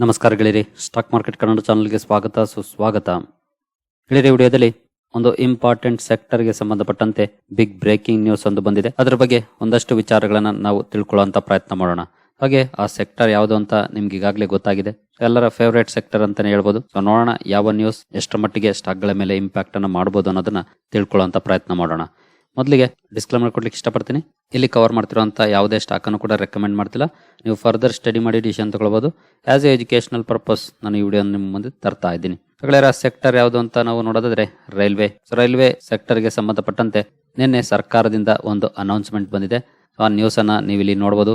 ನಮಸ್ಕಾರ ಗೆಳೆಯರಿ. Stock market Kannada ಚಾನಲ್ಗೆ ಸ್ವಾಗತ, ಸುಸ್ವಾಗತ. ಗೆಳೆಯರಿ, ವಿಡಿಯೋದಲ್ಲಿ ಒಂದು ಇಂಪಾರ್ಟೆಂಟ್ ಸೆಕ್ಟರ್ಗೆ ಸಂಬಂಧಪಟ್ಟಂತೆ ಬಿಗ್ ಬ್ರೇಕಿಂಗ್ ನ್ಯೂಸ್ ಒಂದು ಬಂದಿದೆ. ಅದರ ಬಗ್ಗೆ ಒಂದಷ್ಟು ವಿಚಾರಗಳನ್ನು ನಾವು ತಿಳ್ಕೊಳ್ಳುವಂತ ಪ್ರಯತ್ನ ಮಾಡೋಣ. ಹಾಗೆ ಆ ಸೆಕ್ಟರ್ ಯಾವುದು ಅಂತ ನಿಮ್ಗೆ ಈಗಾಗಲೇ ಗೊತ್ತಾಗಿದೆ. ಎಲ್ಲರ ಫೇವ್ರೇಟ್ ಸೆಕ್ಟರ್ ಅಂತಾನೆ ಹೇಳ್ಬೋದು. ಸೊ ನೋಡೋಣ ಯಾವ ನ್ಯೂಸ್ ಎಷ್ಟರ ಮಟ್ಟಿಗೆ ಸ್ಟಾಕ್ಗಳ ಮೇಲೆ ಇಂಪ್ಯಾಕ್ಟ್ ಮಾಡ್ಬೋದು ಅನ್ನೋದನ್ನ ತಿಳ್ಕೊಳ್ಳುವಂತ ಪ್ರಯತ್ನ ಮಾಡೋಣ. ಮೊದಲಿಗೆ ಡಿಸ್ಕ್ಲೇಮರ್ ಕೊಡ್ಲಿಕ್ಕೆ ಇಷ್ಟಪಡ್ತೀನಿ. ಇಲ್ಲಿ ಕವರ್ ಮಾಡ್ತಿರುವಂತ ಯಾವುದೇ ಸ್ಟಾಕ್ ಅನ್ನು ಕೂಡ ರೆಕಮೆಂಡ್ ಮಾಡ್ತಿಲ್ಲ. ನೀವು ಫರ್ದರ್ ಸ್ಟಡಿ ಮಾಡಿ ಡಿಸಿಷನ್ ತಗೊಳ್ಬೋದು. ಆಸ್ ಎ ಎಜುಕೇಶನಲ್ ಪರ್ಪಸ್ ನಾನು ಈ ವಿಡಿಯೋ ನಿಮ್ಮ ಮುಂದೆ ತರ್ತಾ ಇದ್ದೀನಿ. ಗೆಳೆಯರ ಸೆಕ್ಟರ್ ಯಾವುದು ಅಂತ ನಾವು ನೋಡೋದಾದ್ರೆ ರೈಲ್ವೆ. ರೈಲ್ವೆ ಸೆಕ್ಟರ್ಗೆ ಸಂಬಂಧಪಟ್ಟಂತೆ ನಿನ್ನೆ ಸರ್ಕಾರದಿಂದ ಒಂದು ಅನೌನ್ಸ್ಮೆಂಟ್ ಬಂದಿದೆ. ಆ ನ್ಯೂಸ್ ಅನ್ನ ನೀವು ಇಲ್ಲಿ ನೋಡಬಹುದು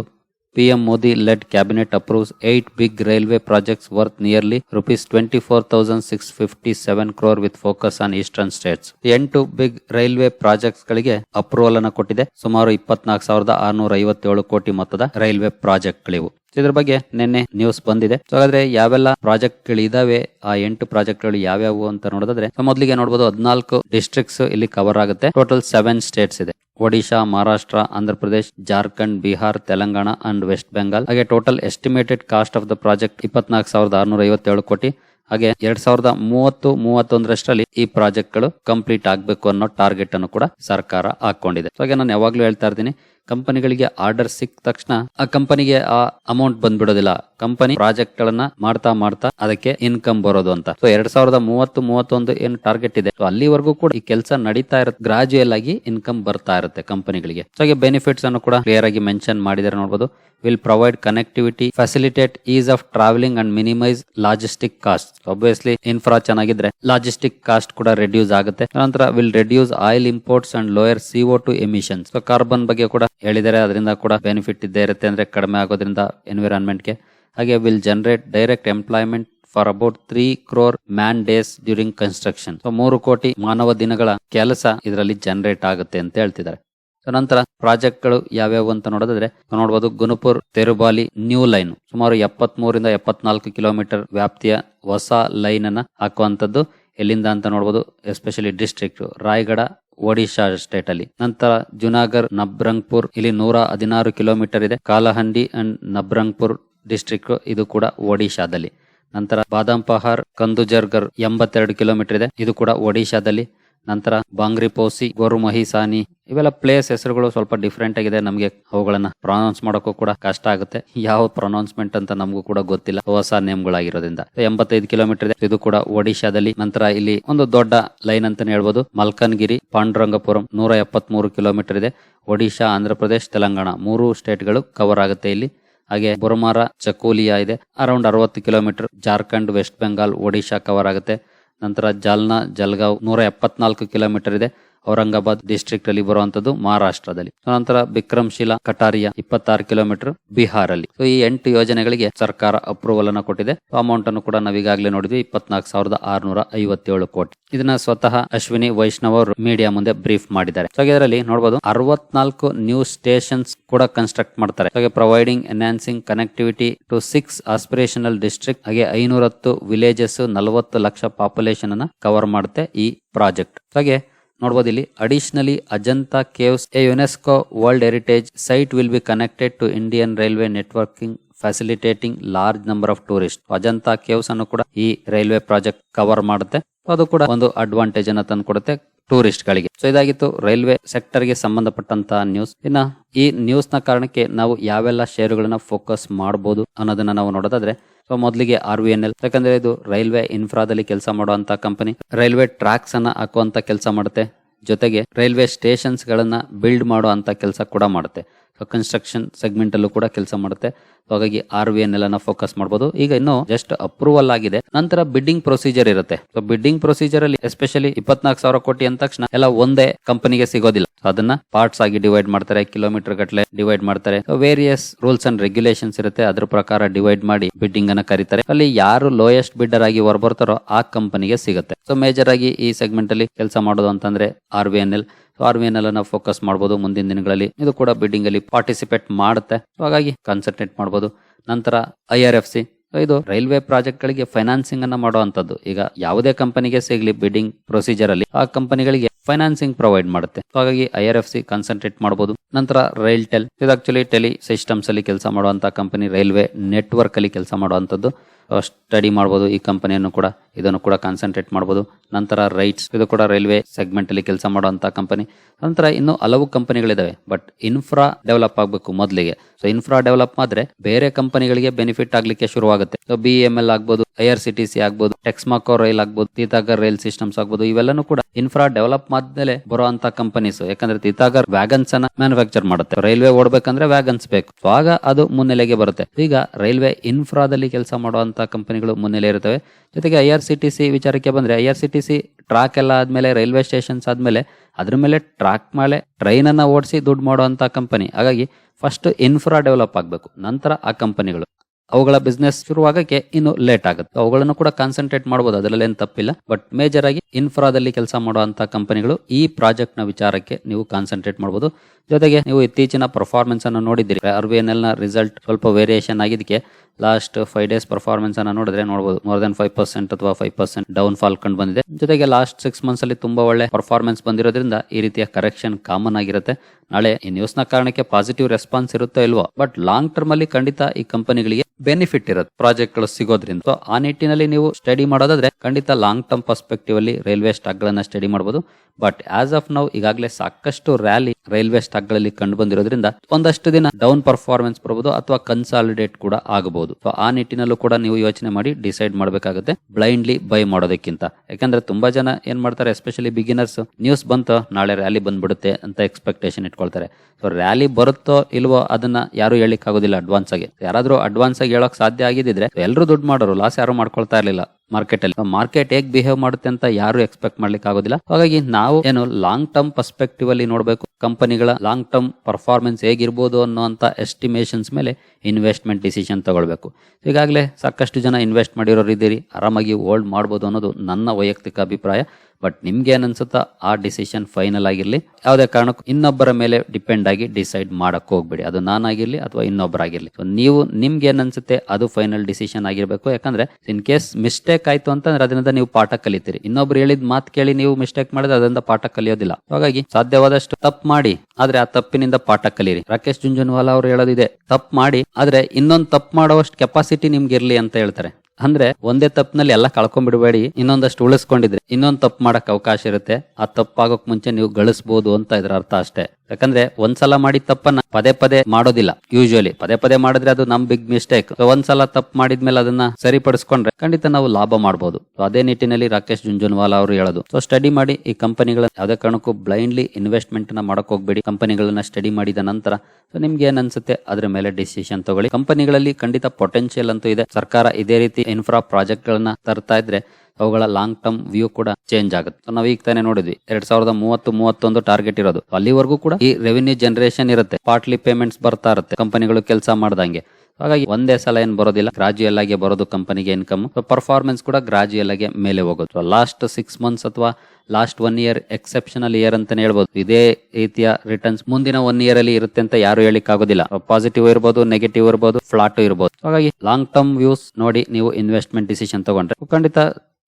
PM Modi led cabinet approves 8 big railway projects worth nearly rupees twenty four thousand six fifty seven crore with focus on eastern states ಎಂಟು ಬಿಗ್ ರೈಲ್ವೆ ಪ್ರಾಜೆಕ್ಟ್ಸ್ ಗಳಿಗೆ ಅಪ್ರೂವಲ್ ಅನ್ನು ಕೊಟ್ಟಿದೆ. ಸುಮಾರು ಇಪ್ಪತ್ನಾಲ್ಕು ಸಾವಿರದ ಆರ್ನೂರ ಐವತ್ತೇಳು ಕೋಟಿ ಮೊತ್ತದ ರೈಲ್ವೆ ಪ್ರಾಜೆಕ್ಟ್ ಗಳಿವು ಇದ್ರ ಬಗ್ಗೆ ನಿನ್ನೆ ನ್ಯೂಸ್ ಬಂದಿದೆ. ಸೊ ಹಾಗಾದ್ರೆ ಯಾವೆಲ್ಲ ಪ್ರಾಜೆಕ್ಟ್ಗಳು ಇದಾವೆ ಆ ಎಂಟು ಪ್ರಾಜೆಕ್ಟ್ಗಳು ಯಾವ್ಯಾವು ಅಂತ ನೋಡೋದಾದ್ರೆ ಮೊದಲಿಗೆ ನೋಡಬಹುದು ಹದಿನಾಲ್ಕು ಡಿಸ್ಟ್ರಿಕ್ಟ್ಸ್ ಇಲ್ಲಿ ಕವರ್ ಆಗುತ್ತೆ. ಟೋಟಲ್ ಸೆವೆನ್ ಸ್ಟೇಟ್ಸ್ ಇದೆ. Odisha, Maharashtra Andhra Pradesh Jharkhand, Bihar, Telangana and West Bengal. ಹಾಗೆ total estimated cost of the project ಇಪ್ಪತ್ನಾಲ್ಕು ಸಾವಿರದ ಆರ್ನೂರ ಐವತ್ತೇಳು ಕೋಟಿ. ಹಾಗೆ ಎರಡ್ ಸಾವಿರದ ಮೂವತ್ತು, ಮೂವತ್ತೊಂದರಷ್ಟರಲ್ಲಿ ಈ ಪ್ರಾಜೆಕ್ಟ್ಗಳು ಕಂಪ್ಲೀಟ್ ಆಗಬೇಕು ಅನ್ನೋ ಟಾರ್ಗೆಟ್ ಅನ್ನು ಕೂಡ ಸರ್ಕಾರ ಹಾಕೊಂಡಿದೆ ಹಾಗೆ ನಾನು ಯಾವಾಗ್ಲೂ ಹೇಳ್ತಾ ಇರ್ತೀನಿ ಕಂಪನಿಗಳಿಗೆ ಆರ್ಡರ್ ಸಿಕ್ಕ ತಕ್ಷಣ ಆ ಕಂಪನಿಗೆ ಆ ಅಮೌಂಟ್ ಬಂದ್ಬಿಡೋದಿಲ್ಲ. ಕಂಪನಿ ಪ್ರಾಜೆಕ್ಟ್ ಗಳನ್ನ ಮಾಡ್ತಾ ಮಾಡ್ತಾ ಅದಕ್ಕೆ ಇನ್ಕಮ್ ಬರೋದು ಅಂತ. ಸೊ ಎರಡ್ ಸಾವಿರದ ಮೂವತ್ತು, ಮೂವತ್ತೊಂದು ಏನ್ ಟಾರ್ಗೆಟ್ ಇದೆ. ಅಲ್ಲಿವರೆಗೂ ಕೂಡ ಈ ಕೆಲಸ ನಡೀತಾ ಇರುತ್ತೆ. ಗ್ರಾಜುಯಲ್ ಆಗಿ ಇನ್ಕಮ್ ಬರ್ತಾ ಇರುತ್ತೆ ಕಂಪನಿಗಳಿಗೆ. ಸೊ ಹಾಗೆ ಬೆನಿಫಿಟ್ಸ್ ಅನ್ನು ಕೂಡ ಕ್ಲಿಯರ್ ಆಗಿ ಮೆನ್ಷನ್ ಮಾಡಿದರೆ ನೋಡಬಹುದು will provide connectivity facilitate ease of traveling and minimise logistic cost obviously infra ಚೆನ್ನಾಗಿದ್ರೆ ಲಾಜಿಸ್ಟಿಕ್ ಕಾಸ್ಟ್ ಕೂಡ ರೆಡ್ಯೂಸ್ ಆಗುತ್ತೆ. ನಂತರ will reduce oil imports and lower CO two emissions carbon ಬಗ್ಗೆ ಕೂಡ ಹೇಳಿದರೆ ಅದರಿಂದ ಕೂಡ ಬೆನಿಫಿಟ್ ಇದ್ದೇ ಇರುತ್ತೆ ಅಂದರೆ ಕಡಿಮೆ ಆಗೋದ್ರಿಂದ ಎನ್ವಿರಾನ್ಮೆಂಟ್ಗೆ ಹಾಗೆ will generate direct employment for about three crore man days during construction so ಮೂರು ಕೋಟಿ ಮಾನವ ದಿನಗಳ ಕೆಲಸ ಇದರಲ್ಲಿ ಜನರೇಟ್ ಆಗುತ್ತೆ ಅಂತ ಹೇಳ್ತಿದ್ದಾರೆ. ಸೊ ನಂತರ ಪ್ರಾಜೆಕ್ಟ್ಗಳು ಯಾವ್ಯಾವು ಅಂತ ನೋಡೋದಾದ್ರೆ ನೋಡಬಹುದು ಗುನುಪುರ್ ತೆರುಬಾಲಿ ನ್ಯೂ ಲೈನ್ ಸುಮಾರು ಎಪ್ಪತ್ ಮೂರಿಂದ ಎಪ್ಪತ್ನಾಲ್ಕು ಕಿಲೋಮೀಟರ್ ವ್ಯಾಪ್ತಿಯ ಹೊಸ ಲೈನ್ ಅನ್ನ ಹಾಕುವಂತದ್ದು ಎಲ್ಲಿಂದ ಅಂತ ನೋಡಬಹುದು especially district Rayagada Odisha state ಅಲ್ಲಿ ನಂತರ ಜುನಾಗರ್, ನಬ್ರಂಗ್ಪುರ್, ಇಲ್ಲಿ ನೂರ ಹದಿನಾರು ಕಿಲೋಮೀಟರ್ ಇದೆ. ಕಾಲಹಂಡಿ ಅಂಡ್ ನಬ್ರಂಗ್ಪುರ್ ಡಿಸ್ಟ್ರಿಕ್ಟ್ ಇದು ಕೂಡ ಒಡಿಶಾದಲ್ಲಿ. ನಂತರ ಬಾದಾಮ್ ಪಹಾರ್, ಕಂದುಜರ್ಗರ್ ಎಂಬತ್ತೆರಡು ಕಿಲೋಮೀಟರ್ ಇದೆ. ಇದು ಕೂಡ ಒಡಿಶಾದಲ್ಲಿ. ನಂತರ ಬಾಂಗ್ರಿಪೋಸಿ, ಗೋರುಮಹಿಸಾನಿ ಇವೆಲ್ಲ ಪ್ಲೇಸ್ ಹೆಸರುಗಳು ಸ್ವಲ್ಪ ಡಿಫ್ರೆಂಟ್ ಆಗಿದೆ. ನಮಗೆ ಅವುಗಳನ್ನ ಪ್ರೊನೌನ್ಸ್ ಮಾಡೋಕ್ಕೂ ಕೂಡ ಕಷ್ಟ ಆಗುತ್ತೆ. ಯಾವ ಪ್ರೊನೌನ್ಸ್ಮೆಂಟ್ ಅಂತ ನಮಗೂ ಕೂಡ ಗೊತ್ತಿಲ್ಲ ಹೊಸ ನೇಮ್ಗಳಾಗಿರೋದ್ರಿಂದ. ಎಂಬತ್ತೈದು ಕಿಲೋಮೀಟರ್ ಇದೆ. ಇದು ಕೂಡ ಒಡಿಶಾದಲ್ಲಿ. ನಂತರ ಇಲ್ಲಿ ಒಂದು ದೊಡ್ಡ ಲೈನ್ ಅಂತಾನೆ ಹೇಳ್ಬೋದು. ಮಲ್ಕನ್ಗಿರಿ, ಪಾಂಡುರಂಗಪುರಂ ನೂರ ಎಪ್ಪತ್ತ್ ಕಿಲೋಮೀಟರ್ ಇದೆ. ಒಡಿಶಾ, ಆಂಧ್ರ ಪ್ರದೇಶ್, ತೆಲಂಗಾಣ ಮೂರು ಸ್ಟೇಟ್ಗಳು ಕವರ್ ಆಗುತ್ತೆ ಇಲ್ಲಿ. ಹಾಗೆ ಬುರಮಾರ, ಚಕೋಲಿಯಾ ಇದೆ. ಅರೌಂಡ್ ಅರವತ್ತು kilometer Jharkhand West Bengal Odisha cover ಆಗುತ್ತೆ. ನಂತರ ಜಾಲ್ನಾ, ಜಲ್ಗಾವ್ ನೂರ ಎಪ್ಪತ್ನಾಲ್ಕು ಕಿಲೋಮೀಟರ್ ಇದೆ. ಔರಂಗಾಬಾದ್ ಡಿಸ್ಟ್ರಿಕ್ಟ್ ಅಲ್ಲಿ ಬರುವಂತದ್ದು ಮಹಾರಾಷ್ಟ್ರದಲ್ಲಿ. ನಂತರ ವಿಕ್ರಮಶಿಲಾ ಕಟಾರಿಯಾ ಇಪ್ಪತ್ತಾರು ಕಿಲೋಮೀಟರ್ ಬಿಹಾರ್ ಅಲ್ಲಿ ಈ ಎಂಟು ಯೋಜನೆಗಳಿಗೆ ಸರ್ಕಾರ ಅಪ್ರೂವಲ್ ಅನ್ನು ಕೊಟ್ಟಿದೆ. ಅಮೌಂಟ್ ಅನ್ನು ಕೂಡ ನಾವೀಗಾಗಲೇ ನೋಡಿದ್ವಿ, ಇಪ್ಪತ್ನಾಲ್ಕು ಸಾವಿರದ ಆರ್ನೂರ ಐವತ್ತೇಳು ಕೋಟಿ. ಇದನ್ನ ಸ್ವತಃ ಅಶ್ವಿನಿ ವೈಷ್ಣವ್ ಅವರು ಮೀಡಿಯಾ ಮುಂದೆ ಬ್ರೀಫ್ ಮಾಡಿದ್ದಾರೆ. ಸೊ ಇದರಲ್ಲಿ ನೋಡಬಹುದು ಅರವತ್ನಾಲ್ಕು ನ್ಯೂ ಸ್ಟೇಷನ್ಸ್ ಕೂಡ ಕನ್ಸ್ಟ್ರಕ್ಟ್ ಮಾಡ್ತಾರೆ. ಹಾಗೆ providing enhancing connectivity to six aspirational district ಹಾಗೆ ಐನೂರತ್ತು ವಿಲೇಜಸ್ ನಲವತ್ತು ಲಕ್ಷ ಪಾಪ್ಯುಲೇಷನ್ ಅನ್ನ ಕವರ್ ಮಾಡುತ್ತೆ ಈ ಪ್ರಾಜೆಕ್ಟ್ ಹಾಗೆ ನೋಡಬಹುದು ಇಲ್ಲಿ. Additionally Ajanta caves a UNESCO world heritage site will be connected to Indian railway networking facilitating large number of tourist Ajanta caves ಅನ್ನು ಕೂಡ ಈ ರೈಲ್ವೆ ಪ್ರಾಜೆಕ್ಟ್ ಕವರ್ ಮಾಡುತ್ತೆ. ಅದು ಕೂಡ ಒಂದು ಅಡ್ವಾಂಟೇಜ್ ಅನ್ನ ತಂದುಕೊಡುತ್ತೆ. ಟೂರಿಸ್ಟ್ ಗಳಿಗೆ ಸೊ ಇದಾಗಿತ್ತು ರೈಲ್ವೆ ಸೆಕ್ಟರ್ಗೆ ಸಂಬಂಧಪಟ್ಟಂತಹ ನ್ಯೂಸ್ ಇನ್ನ ಈ ನ್ಯೂಸ್ನ ಕಾರಣಕ್ಕೆ ನಾವು ಯಾವೆಲ್ಲ ಷೇರುಗಳನ್ನ ಫೋಕಸ್ ಮಾಡಬಹುದು ಅನ್ನೋದನ್ನ ನಾವು ನೋಡೋದಾದ್ರೆ, ಸೊ, ಮೊದಲಿಗೆ ಆರ್ ವಿ ಎನ್ ಎಲ್, ಯಾಕಂದ್ರೆ ಇದು ರೈಲ್ವೆ ಇನ್ಫ್ರಾದಲ್ಲಿ ಕೆಲಸ ಮಾಡುವಂತ ಕಂಪನಿ ರೈಲ್ವೆ ಟ್ರ್ಯಾಕ್ಸ್ ಅನ್ನ ಹಾಕುವಂತ ಕೆಲಸ ಮಾಡುತ್ತೆ. ಜೊತೆಗೆ ರೈಲ್ವೆ ಸ್ಟೇಷನ್ಸ್ ಗಳನ್ನ ಬಿಲ್ಡ್ ಮಾಡುವಂತ ಕೆಲಸ ಕೂಡ ಮಾಡುತ್ತೆ. ಕನ್ಸ್ಟ್ರಕ್ಷನ್ ಸೆಗ್ಮೆಂಟ್ ಅಲ್ಲೂ ಕೂಡ ಕೆಲಸ ಮಾಡುತ್ತೆ. ಹಾಗಾಗಿ ಆರ್ ವಿ ಎನ್ ಫೋಕಸ್ ಮಾಡಬಹುದು ಈಗ ಇನ್ನು ಜಸ್ಟ್ ಅಪ್ರೂವಲ್ ಆಗಿದೆ. ನಂತರ ಬಿಡ್ಡಿಂಗ್ ಪ್ರೊಸೀಜರ್ ಇರುತ್ತೆ. ಸೊ ಬಿಡ್ಡಿಂಗ್ ಪ್ರೊಸೀಜರ್ ಅಲ್ಲಿ ಎಸ್ಪೆಷಲಿ ಇಪ್ಪತ್ನಾಲ್ಕು ಸಾವಿರ ಕೋಟಿ ಅಂದ ತಕ್ಷಣ ಎಲ್ಲ ಒಂದೇ ಕಂಪನಿಗೆ ಸಿಗೋದಿಲ್ಲ. ಅದನ್ನ ಪಾರ್ಟ್ಸ್ ಆಗಿ ಡಿವೈಡ್ ಮಾಡ್ತಾರೆ ಕಿಲೋಮೀಟರ್ ಗಟ್ಟಲೆ ಡಿವೈಡ್ ಮಾಡ್ತಾರೆ. ವೇರಿಯಸ್ ರೂಲ್ಸ್ ಅಂಡ್ ರೆಗ್ಯುಲೇಷನ್ಸ್ ಇರುತ್ತೆ. ಅದ್ರ ಪ್ರಕಾರ ಡಿವೈಡ್ ಮಾಡಿ ಬಿಡ್ಡಿಂಗ್ ಅನ್ನ ಕರೀತಾರೆ. ಅಲ್ಲಿ ಯಾರು ಲೋಯೆಸ್ಟ್ ಬಿಡ್ಡರ್ ಆಗಿ ಹೊರಬರ್ತಾರೋ ಆ ಕಂಪನಿಗೆ ಸಿಗುತ್ತೆ. ಸೊ ಮೇಜರ್ ಆಗಿ ಈ ಸೆಗ್ಮೆಂಟ್ ಅಲ್ಲಿ ಕೆಲಸ ಮಾಡೋದು ಅಂತಂದ್ರೆ R V N L so R V ನಾವು ಫೋಕಸ್ ಮಾಡಬಹುದು ಮುಂದಿನ ದಿನಗಳಲ್ಲಿ. ಇದು ಕೂಡ ಬಿಡ್ಡಿಂಗ್ ಅಲ್ಲಿ ಪಾರ್ಟಿಸಿಪೇಟ್ ಮಾಡುತ್ತೆ. ಹಾಗಾಗಿ ಕಾನ್ಸಂಟ್ರೇಟ್ ಮಾಡಬಹುದು ನಂತರ ಐ ಆರ್ ಎಫ್ ಸಿ ಇದು ರೈಲ್ವೆ ಪ್ರಾಜೆಕ್ಟ್ ಗಳಿಗೆ ಫೈನಾನ್ಸಿಂಗ್ ಅನ್ನ ಮಾಡುವಂತದ್ದು ಈಗ ಯಾವುದೇ ಕಂಪನಿಗೆ ಸಿಗ್ಲಿ ಬಿಡ್ಡಿಂಗ್ ಪ್ರೊಸೀಜರ್ ಅಲ್ಲಿ, ಆ ಕಂಪನಿಗಳಿಗೆ ಫೈನಾನ್ಸಿಂಗ್ ಪ್ರೊವೈಡ್ ಮಾಡುತ್ತೆ. ಹಾಗಾಗಿ I R F C concentrate ಮಾಡಬಹುದು ನಂತರ ರೈಲ್ ಟೆಲ್ ಇದು ಆಕ್ಚುಲಿ ಟೆಲಿ ಸಿಸ್ಟಮ್ಸ್ ಅಲ್ಲಿ ಕೆಲಸ ಮಾಡುವಂತಹ ಕಂಪನಿ ರೈಲ್ವೆ ನೆಟ್ವರ್ಕ್ ಅಲ್ಲಿ ಕೆಲಸ ಮಾಡುವಂತದ್ದು ಸ್ಟಡಿ ಮಾಡ್ಬೋದು, ಈ ಕಂಪನಿಯನ್ನು ಕೂಡ, ಇದನ್ನು ಕೂಡ ಕಾನ್ಸಂಟ್ರೇಟ್ ಮಾಡ್ಬೋದು. ನಂತರ ರೈಟ್ಸ್ ಇದು ಕೂಡ ರೈಲ್ವೆ ಸೆಗ್ಮೆಂಟ್ ಅಲ್ಲಿ ಕೆಲಸ ಮಾಡುವಂತಹ ಕಂಪನಿ ನಂತರ ಇನ್ನು ಹಲವು ಕಂಪನಿಗಳಿದಾವೆ ಬಟ್ ಇನ್ಫ್ರಾ ಡೆವಲಪ್ ಆಗಬೇಕು ಮೊದಲಿಗೆ. ಸೊ ಇನ್ಫ್ರಾ ಡೆವಲಪ್ ಮಾಡಿದ್ರೆ ಬೇರೆ ಕಂಪನಿಗಳಿಗೆ ಬೆನಿಫಿಟ್ ಆಗ್ಲಿಕ್ಕೆ ಶುರುವಾಗುತ್ತೆ. ಸೊ ಬಿ ಎಂ ಎಲ್ ಆಗ್ಬೋದು I R C T C ಆಗ್ಬೋದು ಟೆಕ್ಸ್ಮಾಕೋ ರೈಲ್ ಆಗ್ಬೋದು ತೀತಾಗರ್ ರೈಲ್ ಸಿಸ್ಟಮ್ಸ್ ಆಗ್ಬೋದು, ಇವೆಲ್ಲನೂ ಕೂಡ ಇನ್ಫ್ರಾ ಡೆವಲಪ್ ಆದ್ಮೇಲೆ ಬರುವಂತ ಕಂಪನೀಸ್ ಯಾಕಂದ್ರೆ ತೀತಾಗರ್ ವ್ಯಾಗನ್ಸ್ ಅನ್ನ ಮ್ಯಾನುಫ್ಯಾಕ್ಚರ್ ಮಾಡುತ್ತೆ. ರೈಲ್ವೆ ಓಡಬೇಕಂದ್ರೆ ವ್ಯಾಗನ್ಸ್ ಬೇಕು. ಆಗ ಅದು ಮುನ್ನೆಲೆಗೆ ಬರುತ್ತೆ. ಈಗ ರೈಲ್ವೆ ಇನ್ಫ್ರಾದಲ್ಲಿ ಕೆಲಸ ಮಾಡುವಂತ ಕಂಪನಿಗಳು ಮುನ್ನೆಲೆ ಇರುತ್ತವೆ. ಜೊತೆಗೆ I R C T C ವಿಚಾರಕ್ಕೆ ಬಂದ್ರೆ I R C T C track ಎಲ್ಲ ಆದ್ಮೇಲೆ ರೈಲ್ವೆ ಸ್ಟೇಷನ್ಸ್ ಆದ್ಮೇಲೆ ಅದ್ರ ಮೇಲೆ ಟ್ರಾಕ್ ಮೇಲೆ ಟ್ರೈನ್ ಅನ್ನ ಓಡಿಸಿ ದುಡ್ಡು ಮಾಡುವಂತ ಕಂಪನಿ ಹಾಗಾಗಿ ಫಸ್ಟ್ ಇನ್ಫ್ರಾ ಡೆವಲಪ್ ಆಗಬೇಕು. ನಂತರ ಆ ಕಂಪನಿಗಳು ಅವುಗಳ ಬಿಸ್ನೆಸ್ ಶುರುವಾಗಕ್ಕೆ ಇನ್ನು ಲೇಟ್ ಆಗುತ್ತೆ. ಅವುಗಳನ್ನು ಕೂಡ ಕಾನ್ಸಂಟ್ರೇಟ್ ಮಾಡಬಹುದು ಅದರಲ್ಲಿ ಏನು ತಪ್ಪಿಲ್ಲ. ಬಟ್ ಮೇಜರ್ ಆಗಿ ಇನ್ಫ್ರಾದಲ್ಲಿ ಕೆಲಸ ಮಾಡುವಂತಹ ಕಂಪನಿಗಳು ಈ ಪ್ರಾಜೆಕ್ಟ್ನ ವಿಚಾರಕ್ಕೆ ನೀವು ಕಾನ್ಸಂಟ್ರೇಟ್ ಮಾಡಬಹುದು ಜೊತೆಗೆ ನೀವು ಇತ್ತೀಚಿನ ಪರ್ಫಾರ್ಮೆನ್ಸ್ ಅನ್ನು ನೋಡಿದ್ದೀರಿ. ಆರ್ ಬಿ ಎನ್ ಎಲ್ನ ರಿಸಲ್ಟ್ ಸ್ವಲ್ಪ ವೇರಿಯೇಷನ್ ಆಗಿದ್ದಕ್ಕೆ ಲಾಸ್ಟ್ ಫೈವ್ ಡೇಸ್ ಪರ್ಫಾರ್ಮೆನ್ಸ್ ಅನ್ನು ನೋಡಿದ್ರೆ ನೋಡಬಹುದು ಮೋರ್ ದನ್ ಫೈವ್ ಪರ್ಸೆಂಟ್ ಅಥವಾ ಫೈವ್ ಪರ್ಸೆಂಟ್ ಡೌನ್ ಫಾಲ್ ಕಂಡು ಬಂದಿದೆ. ಜೊತೆಗೆ ಲಾಸ್ಟ್ ಸಿಕ್ಸ್ ಮಂತ್ಸ್ ಅಲ್ಲಿ ತುಂಬಾ ಒಳ್ಳೆ ಪರ್ಫಾರ್ಮೆನ್ಸ್ ಬಂದಿರೋದ್ರಿಂದ ಈ ರೀತಿಯ ಕರೆಕ್ಷನ್ ಕಾಮನ್ ಆಗಿರುತ್ತೆ. ನಾಳೆ ಈ ನ್ಯೂಸ್ನ ಕಾರಣಕ್ಕೆ ಪಾಸಿಟಿವ್ ರೆಸ್ಪಾನ್ಸ್ ಇರುತ್ತೋ ಇಲ್ವೋ ಬಟ್ ಲಾಂಗ್ ಟರ್ಮ್ ಅಲ್ಲಿ ಖಂಡಿತ ಈ ಕಂಪನಿಗಳಿಗೆ ಬೆನಿಫಿಟ್ ಇರುತ್ತೆ. ಪ್ರಾಜೆಕ್ಟ್ಗಳು ಸಿಗೋದ್ರಿಂದ. ಆ ನಿಟ್ಟಿನಲ್ಲಿ ನೀವು ಸ್ಟಡಿ ಮಾಡೋದಾದ್ರೆ ಖಂಡಿತ ಲಾಂಗ್ ಟರ್ಮ್ ಪರ್ಸ್ಪೆಕ್ಟಿವ್ ಅಲ್ಲಿ ರೈಲ್ವೆ ಸ್ಟಾಕ್ ಗಳನ್ನ ಸ್ಟಡಿ ಮಾಡಬಹುದು ಬಟ್ ಆಸ್ ಆಫ್ ನೌ ಈಗಾಗಲೇ ಸಾಕಷ್ಟು ರ್ಯಾಲಿ ರೈಲ್ವೆ ಸ್ಟಾಕ್ಗಳಲ್ಲಿ ಕಂಡು ಬಂದಿರೋದ್ರಿಂದ ಒಂದಷ್ಟು ದಿನ ಡೌನ್ ಪರ್ಫಾರ್ಮೆನ್ಸ್ ಬರಬಹುದು ಅಥವಾ ಕನ್ಸಾಲಿಡೇಟ್ ಕೂಡ ಆಗಬಹುದು ಸೊ ಆ ನಿಟ್ಟಿನಲ್ಲೂ ಕೂಡ ನೀವು ಯೋಚನೆ ಮಾಡಿ ಡಿಸೈಡ್ ಮಾಡಬೇಕಾಗುತ್ತೆ ಬ್ಲೈಂಡ್ಲಿ ಬೈ ಮಾಡೋದಕ್ಕಿಂತ. ಯಾಕಂದ್ರೆ ತುಂಬಾ ಜನ ಏನ್ ಮಾಡ್ತಾರೆ ಎಸ್ಪೆಷಲಿ ಬಿಗಿನರ್ಸ್ ನ್ಯೂಸ್ ಬಂತು, ನಾಳೆ ರ್ಯಾಲಿ ಬಂದ್ಬಿಡುತ್ತೆ ಅಂತ ಎಕ್ಸ್ಪೆಕ್ಟೇಷನ್ ಇಟ್ಕೊಳ್ತಾರೆ. ಸೊ ರ್ಯಾಲಿ ಬರುತ್ತೋ ಇಲ್ವೋ ಅದನ್ನ ಯಾರು ಹೇಳಿಕ್ ಆಗೋದಿಲ್ಲ ಅಡ್ವಾನ್ಸ್ ಆಗಿ. ಯಾರಾದ್ರೂ ಅಡ್ವಾನ್ಸ್ ಆಗಿ ಹೇಳೋಕ್ ಸಾಧ್ಯ ಆಗಿದ್ರೆ ಎಲ್ಲರೂ ದುಡ್ಡು ಮಾಡೋರು ಲಾಸ್ ಯಾರು ಮಾಡ್ಕೊಳ್ತಾ ಇರ್ಲಿಲ್ಲ. ಮಾರ್ಕೆಟ್ ಅಲ್ಲಿ ಮಾರ್ಕೆಟ್ ಹೇಗ್ ಬಿಹೇವ್ ಮಾಡುತ್ತೆ ಅಂತ ಯಾರು ಎಕ್ಸ್ಪೆಕ್ಟ್ ಮಾಡ್ಲಿಕ್ಕೆ ಆಗೋದಿಲ್ಲ. ಹಾಗಾಗಿ ನಾವು ಏನು ಲಾಂಗ್ ಟರ್ಮ್ ಪರ್ಸ್ಪೆಕ್ಟಿವ್ ಅಲ್ಲಿ ನೋಡಬೇಕು. ಕಂಪನಿಗಳ ಲಾಂಗ್ ಟರ್ಮ್ ಪರ್ಫಾರ್ಮೆನ್ಸ್ ಹೇಗಿರ್ಬೋದು ಅನ್ನುವಂಥ ಎಸ್ಟಿಮೇಷನ್ಸ್ ಮೇಲೆ ಇನ್ವೆಸ್ಟ್ಮೆಂಟ್ ಡಿಸಿಷನ್ ತಗೊಳ್ಬೇಕು. ಈಗಾಗಲೇ ಸಾಕಷ್ಟು ಜನ ಇನ್ವೆಸ್ಟ್ ಮಾಡಿರೋರು ಇದ್ದೀರಿ ಆರಾಮಾಗಿ ಹೋಲ್ಡ್ ಮಾಡ್ಬೋದು ಅನ್ನೋದು ನನ್ನ ವೈಯಕ್ತಿಕ ಅಭಿಪ್ರಾಯ. ಬಟ್ ನಿಮ್ಗೆ ಅನ್ಸುತ್ತಾ ಆ ಡಿಸಿಷನ್ ಫೈನಲ್ ಆಗಿರಲಿ, ಯಾವುದೇ ಕಾರಣಕ್ಕೂ ಇನ್ನೊಬ್ಬರ ಮೇಲೆ ಡಿಪೆಂಡ್ ಆಗಿ ಡಿಸೈಡ್ ಮಾಡಕ್ ಹೋಗ್ಬೇಡಿ. ಅದು ನಾನಾಗಿರ್ಲಿ ಅಥವಾ ಇನ್ನೊಬ್ಬರಾಗಿರ್ಲಿ. ನೀವು ನಿಮ್ಗೆ ಏನ್ ಅನ್ಸುತ್ತೆ ಅದು ಫೈನಲ್ ಡಿಸಿಷನ್ ಆಗಿರ್ಬೇಕು. ಯಾಕಂದ್ರೆ ಇನ್ ಕೇಸ್ ಮಿಸ್ಟೇಕ್ ಆಯ್ತು ಅಂತಂದ್ರೆ ಅದರಿಂದ ನೀವು ಪಾಠ ಕಲಿತೀರಿ. ಇನ್ನೊಬ್ರು ಹೇಳಿದ ಮಾತು ಕೇಳಿ ನೀವು ಮಿಸ್ಟೇಕ್ ಮಾಡಿದ್ರೆ ಅದರಿಂದ ಪಾಠ ಕಲಿಯೋದಿಲ್ಲ. ಹಾಗಾಗಿ ಸಾಧ್ಯವಾದಷ್ಟು ತಪ್ಪು ಮಾಡಿ, ಆದ್ರೆ ಆ ತಪ್ಪಿನಿಂದ ಪಾಠ ಕಲೀರಿ. ರಾಕೇಶ್ ಜುಂಜುನ್ವಾಲಾ ಅವರು ಹೇಳೋದಿದೆ, ತಪ್ಪು ಮಾಡಿ, ಆದ್ರೆ ಇನ್ನೊಂದು ತಪ್ಪು ಮಾಡೋವಷ್ಟು ಕೆಪಾಸಿಟಿ ನಿಮ್ಗೆ ಇರ್ಲಿ ಅಂತ ಹೇಳ್ತಾರೆ. ಅಂದ್ರೆ ಒಂದೇ ತಪ್ಪಿನಲ್ಲಿ ಎಲ್ಲ ಕಳ್ಕೊಂಡ್ಬಿಡ್ಬೇಡಿ. ಇನ್ನೊಂದಷ್ಟು ಉಳಿಸ್ಕೊಂಡಿದ್ರೆ ಇನ್ನೊಂದ್ ತಪ್ಪು ಮಾಡಕ್ ಅವಕಾಶ ಇರುತ್ತೆ. ಆ ತಪ್ಪಾಗೋಕ್ ಮುಂಚೆ ನೀವು ಗಳಿಸ್ಬೋದು ಅಂತ ಇದ್ರ ಅರ್ಥ ಅಷ್ಟೇ. ಯಾಕಂದ್ರೆ ಒಂದ್ಸಲ ಮಾಡಿದ ತಪ್ಪನ್ನ ಪದೇ ಪದೇ ಮಾಡೋದಿಲ್ಲ. ಯೂಶುವಲಿ ಪದೇ ಪದೇ ಮಾಡಿದ್ರೆ ಅದು ನಮ್ ಬಿಗ್ ಮಿಸ್ಟೇಕ್ ಒಂದ್ಸಲ ತಪ್ಪು ಮಾಡಿದ್ಮೇಲೆ ಅದನ್ನ ಸರಿಪಡಿಸ್ಕೊಂಡ್ರೆ ಖಂಡಿತ ನಾವು ಲಾಭ ಮಾಡಬಹುದು ಅದೇ ನಿಟ್ಟಿನಲ್ಲಿ ರಾಕೇಶ್ ಜುಂಜುನ್ವಾಲಾ ಅವರು ಹೇಳೋದು. ಸೊ ಸ್ಟಡಿ ಮಾಡಿ ಈ ಕಂಪನಿಗಳ ಯಾವುದೇ ಕಾರಣಕ್ಕೂ ಬ್ಲೈಂಡ್ಲಿ ಇನ್ವೆಸ್ಟ್ಮೆಂಟ್ನ ಮಾಡಕ್ ಹೋಗ್ಬೇಡಿ. ಕಂಪನಿಗಳನ್ನ ಸ್ಟಡಿ ಮಾಡಿದ ನಂತರ ಸೊ ನಿಮ್ಗೆ ಏನ್ ಅನ್ಸುತ್ತೆ ಅದ್ರ ಮೇಲೆ ಡಿಸಿಷನ್ ತಗೊಳ್ಳಿ. ಕಂಪನಿಗಳಲ್ಲಿ ಖಂಡಿತ ಪೊಟೆನ್ಶಿಯಲ್ ಅಂತೂ ಇದೆ. ಸರ್ಕಾರ ಇದೇ ರೀತಿ ಇನ್ಫ್ರಾ ಪ್ರಾಜೆಕ್ಟ್ ಗಳನ್ನ ತರ್ತಾ ಇದ್ರೆ ಅವುಗಳ ಲಾಂಗ್ ಟರ್ಮ್ ವ್ಯೂ ಕೂಡ ಚೇಂಜ್ ಆಗುತ್ತೆ. ನಾವು ಈಗ ತಾನೇ ನೋಡಿದ್ವಿ. ಎರಡ್ ಸಾವಿರದ ಮೂವತ್ತು, ಮೂವತ್ತೊಂದು ಟಾರ್ಗೆಟ್ ಇರೋದು. ಅಲ್ಲಿವರೆಗೂ ಕೂಡ ಈ ರೆವಿನ್ಯೂ ಜನರೇಷನ್ ಇರುತ್ತೆ. ಪಾರ್ಟ್ಲಿ ಪೇಮೆಂಟ್ಸ್ ಬರ್ತಾ ಇರುತ್ತೆ. ಕಂಪನಿಗಳು ಕೆಲಸ ಮಾಡ್ದಂಗೆ. ಹಾಗಾಗಿ ಒಂದೇ ಸಲ ಏನ್ ಬರೋದಿಲ್ಲ. ಗ್ರಾಜುಯಲ್ ಆಗಿ ಬರೋದು ಕಂಪನಿಗೆ ಇನ್ಕಮ್ ಪರ್ಫಾರ್ಮೆನ್ಸ್ ಕೂಡ ಗ್ರಾಜುಯಲ್ ಆಗಿ ಮೇಲೆ ಹೋಗೋದು ಲಾಸ್ಟ್ ಸಿಕ್ಸ್ ಮಂತ್ಸ್ ಅಥವಾ last one year exceptional year ಅಂತಾನೆ ಹೇಳ್ಬೋದು. ಇದೇ ರೀತಿಯ ರಿಟರ್ನ್ಸ್ ಮುಂದಿನ ಒನ್ ಇಯರ್ ಅಲ್ಲಿ ಇರುತ್ತೆ ಅಂತ ಯಾರು ಹೇಳಿಕ್ ಆಗೋದಿಲ್ಲ ಪಾಸಿಟಿವ್ ಇರ್ಬೋದು ನೆಗೆಟಿವ್ ಇರ್ಬೋದು ಫ್ಲಾಟ್ ಇರ್ಬೋದು. ಹಾಗಾಗಿ ಲಾಂಗ್ ಟರ್ಮ್ ವ್ಯೂಸ್ ನೋಡಿ ನೀವು ಇನ್ವೆಸ್ಟ್ಮೆಂಟ್ ಡಿಸಿಷನ್ ತಗೊಂಡ್ರೆ. ಖಂಡಿತ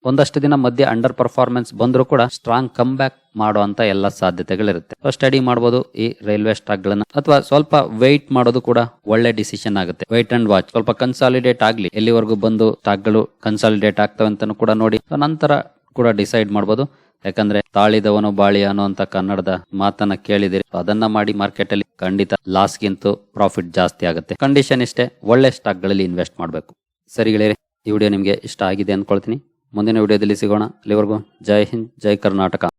ಒಂದಷ್ಟು ದಿನ ಮಧ್ಯೆ ಅಂಡರ್ ಪರ್ಫಾರ್ಮೆನ್ಸ್ ಬಂದರೂ ಕೂಡ ಸ್ಟ್ರಾಂಗ್ ಕಮ್ ಬ್ಯಾಕ್ ಮಾಡುವಂತ ಎಲ್ಲ ಸಾಧ್ಯತೆಗಳಿರುತ್ತೆ. ಸ್ಟಡಿ ಮಾಡಬಹುದು ಈ ರೈಲ್ವೆ ಸ್ಟಾಕ್ ಗಳನ್ನ. ಅಥವಾ ಸ್ವಲ್ಪ ವೆಯ್ಟ್ ಮಾಡೋದು ಕೂಡ ಒಳ್ಳೆ ಡಿಸಿಷನ್ ಆಗುತ್ತೆ. ವೆಯ್ಟ್ ಅಂಡ್ ವಾಚ್ ಸ್ವಲ್ಪ ಕನ್ಸಾಲಿಡೇಟ್ ಆಗ್ಲಿ. ಎಲ್ಲಿವರೆಗೂ ಬಂದು ಸ್ಟಾಕ್ಗಳು ಕನ್ಸಾಲಿಡೇಟ್ ಆಗ್ತವೆ ಅಂತಾನು ಕೂಡ ನೋಡಿ. ನಂತರ ಕೂಡ ಡಿಸೈಡ್ ಮಾಡಬಹುದು ಯಾಕಂದ್ರೆ ತಾಳಿದವನು ಬಾಳಿ ಅನ್ನುವಂತ ಕನ್ನಡದ ಮಾತನ್ನ ಕೇಳಿದಿರಿ. ಅದನ್ನ ಮಾಡಿ ಮಾರ್ಕೆಟ್ ಅಲ್ಲಿ ಖಂಡಿತ ಲಾಸ್ ಗಿಂತೂ ಪ್ರಾಫಿಟ್ ಜಾಸ್ತಿ ಆಗುತ್ತೆ. ಕಂಡೀಷನ್ ಇಷ್ಟೇ ಒಳ್ಳೆ ಸ್ಟಾಕ್ಗಳಲ್ಲಿ ಇನ್ವೆಸ್ಟ್ ಮಾಡಬೇಕು. ಸರಿ ಈ ವಿಡಿಯೋ ನಿಮಗೆ ಇಷ್ಟ ಆಗಿದೆ ಅನ್ಕೊಳ್ತೀನಿ ಮುಂದಿನ ವಿಡಿಯೋದಲ್ಲಿ ಸಿಗೋಣ. ಅಲ್ಲಿವರೆಗೂ ಜೈ ಹಿಂದ್ ಜೈ ಕರ್ನಾಟಕ.